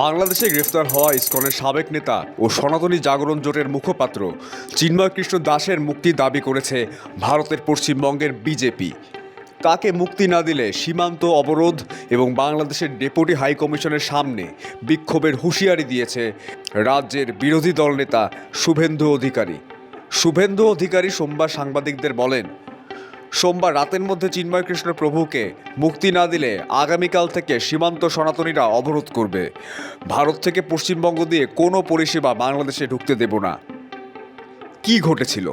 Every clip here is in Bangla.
বাংলাদেশে গ্রেফতার হওয়া ইসকনের সাবেক নেতা ও সনাতনী জাগরণ জোটের মুখপাত্র চিন্ময় কৃষ্ণ দাসের মুক্তি দাবি করেছে ভারতের পশ্চিমবঙ্গের বিজেপি। তাকে মুক্তি না দিলে সীমান্ত অবরোধ এবং বাংলাদেশের ডেপুটি হাইকমিশনের সামনে বিক্ষোভের হুঁশিয়ারি দিয়েছে রাজ্যের বিরোধী দল নেতা শুভেন্দু অধিকারী। শুভেন্দু অধিকারী সোমবার সাংবাদিকদের বলেন সোমবার রাতের মধ্যে চিন্ময় কৃষ্ণ প্রভুকে মুক্তি না দিলে আগামীকাল থেকে সীমান্ত সনাতনীরা অবরোধ করবে। ভারত থেকে পশ্চিমবঙ্গ দিয়ে কোনো পরিষেবা বাংলাদেশে ঢুকতে দেব না। কি ঘটেছিল?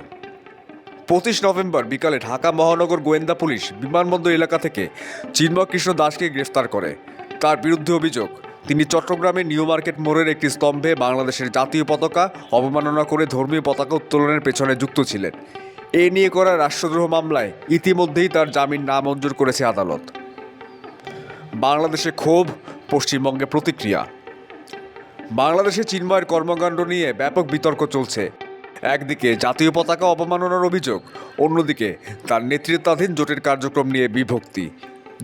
পঁচিশ নভেম্বর বিকালে ঢাকা মহানগর গোয়েন্দা পুলিশ বিমানবন্দর এলাকা থেকে চিন্ময় কৃষ্ণ দাসকে গ্রেফতার করে। তার বিরুদ্ধে অভিযোগ, তিনি চট্টগ্রামের নিউ মার্কেট মোড়ের একটি স্তম্ভে বাংলাদেশের জাতীয় পতাকা অবমাননা করে ধর্মীয় পতাকা উত্তোলনের পেছনে যুক্ত ছিলেন। এ নিয়ে করা রাষ্ট্রদ্রোহ মামলায় ইতিমধ্যেই তার জামিন নামঞ্জুর করেছে আদালত। বাংলাদেশে ক্ষোভ, পশ্চিমবঙ্গে প্রতিক্রিয়া। বাংলাদেশে চিন্ময়ের কর্মকাণ্ড নিয়ে ব্যাপক বিতর্ক চলছে। একদিকে জাতীয় পতাকা অবমাননার অভিযোগ, অন্যদিকে তার নেতৃত্বাধীন জোটের কার্যক্রম নিয়ে বিভক্তি।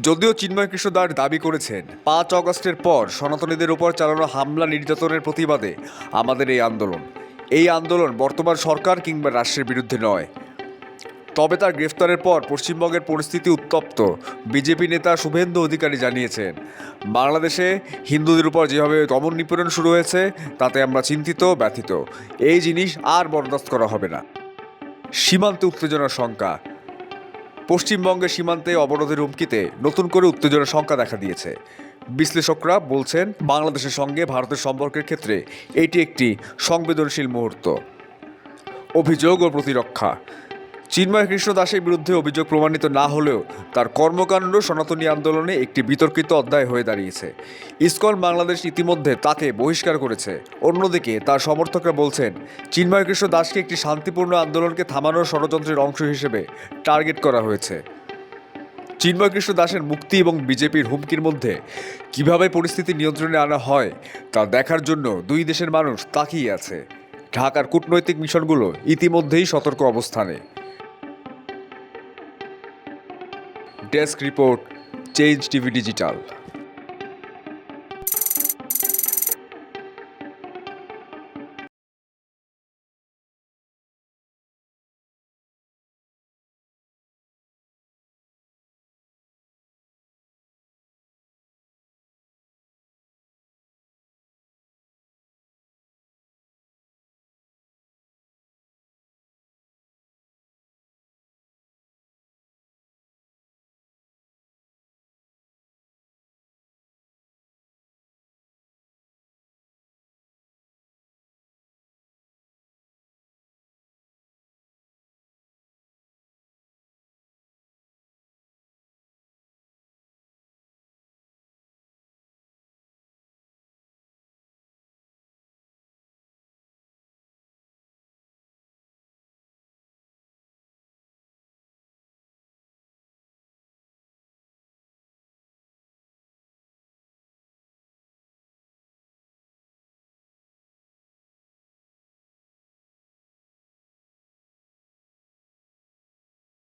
যদিও চিন্ময় কৃষ্ণ দাস দাবি করেছেন, পাঁচ অগস্টের পর সনাতনীদের উপর চালানো হামলা নির্যাতনের প্রতিবাদে আমাদের এই আন্দোলন। এই আন্দোলন বর্তমান সরকার কিংবা রাষ্ট্রের বিরুদ্ধে নয়। তবে তার গ্রেফতারের পর পশ্চিমবঙ্গের পরিস্থিতি উত্তপ্ত। বিজেপি নেতা শুভেন্দু অধিকারী জানিয়েছেন, বাংলাদেশে হিন্দুদের উপর যেভাবে দমন নিপীড়ন শুরু হয়েছে, তাতে আমরা চিন্তিত, ব্যথিত। এই জিনিস আর বরদাস্ত করা হবে না। সীমান্তে উত্তেজনার শঙ্কা। পশ্চিমবঙ্গের সীমান্তে অবরোধের হুমকিতে নতুন করে উত্তেজনার সংখ্যা দেখা দিয়েছে। বিশ্লেষকরা বলছেন, বাংলাদেশের সঙ্গে ভারতের সম্পর্কের ক্ষেত্রে এটি একটি সংবেদনশীল মুহূর্ত। অভিযোগ ও প্রতিরক্ষা। চিন্ময় কৃষ্ণ দাসের বিরুদ্ধে অভিযোগ প্রমাণিত না হলেও তার কর্মকাণ্ড সনাতনী আন্দোলনে একটি বিতর্কিত অধ্যায় হয়ে দাঁড়িয়েছে। ইসকন বাংলাদেশ ইতিমধ্যে তাকে বহিষ্কার করেছে। অন্যদিকে তার সমর্থকরা বলছেন, চিন্ময় কৃষ্ণ দাসকে একটি শান্তিপূর্ণ আন্দোলনকে থামানোর ষড়যন্ত্রের অংশ হিসেবে টার্গেট করা হয়েছে। চিন্ময় কৃষ্ণ দাসের মুক্তি এবং বিজেপির হুমকির মধ্যে কীভাবে পরিস্থিতি নিয়ন্ত্রণে আনা হয়, তা দেখার জন্য দুই দেশের মানুষ তাকিয়ে আছে। ঢাকার কূটনৈতিক মিশনগুলো ইতিমধ্যেই সতর্ক অবস্থানে। Desk report change TV digital.